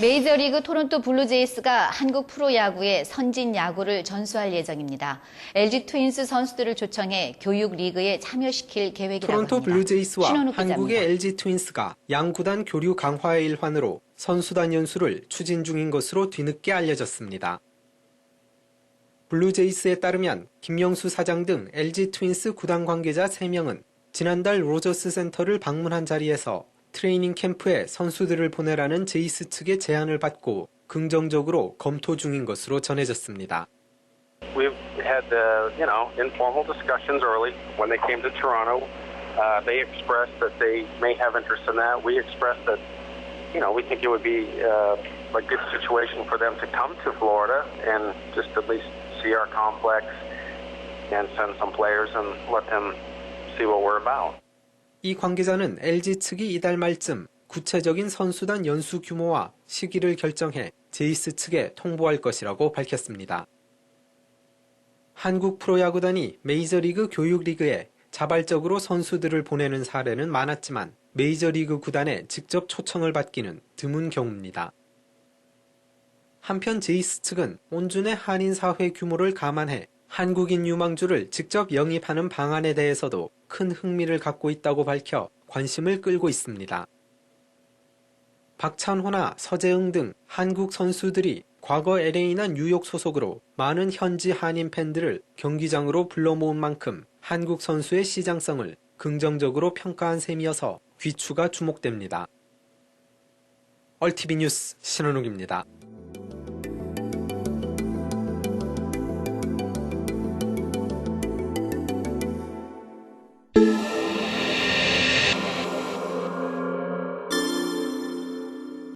메이저리그 토론토 블루제이스가 한국 프로야구의 선진 야구를 전수할 예정입니다. LG 트윈스 선수들을 초청해 교육 리그에 참여시킬 계획이라고 토론토 합니다. 블루제이스와 한국의. LG 트윈스가 양구단 교류 강화의 일환으로 선수단 연수를 추진 중인 것으로 뒤늦게 알려졌습니다. 블루제이스에 따르면 김영수 사장 등 LG 트윈스 구단 관계자 3명은 지난달 로저스 센터를 방문한 자리에서 트레이닝 캠프에 선수들을 보내라는 제이스 측의 제안을 받고 긍정적으로 검토 중인 것으로 전해졌습니다. We've had, uh, you know, informal discussions early when they came to Toronto. Uh, they expressed that they may have interest in that. We expressed that, you know, we think it would be uh, a good situation for them to come to Florida and just at least see our complex and send some players and let them see what we're about. 이 관계자는 LG 측이 이달 말쯤 구체적인 선수단 연수 규모와 시기를 결정해 제이스 측에 통보할 것이라고 밝혔습니다. 한국 프로야구단이 메이저리그 교육리그에 자발적으로 선수들을 보내는 사례는 많았지만 메이저리그 구단에 직접 초청을 받기는 드문 경우입니다. 한편 제이스 측은 온준의 한인 사회 규모를 감안해 한국인 유망주를 직접 영입하는 방안에 대해서도 큰 흥미를 갖고 있다고 밝혀 관심을 끌고 있습니다. 박찬호나 서재응 등 한국 선수들이 과거 LA나 뉴욕 소속으로 많은 현지 한인 팬들을 경기장으로 불러 모은 만큼 한국 선수의 시장성을 긍정적으로 평가한 셈이어서 귀추가 주목됩니다. 얼티비 뉴스 신원욱입니다.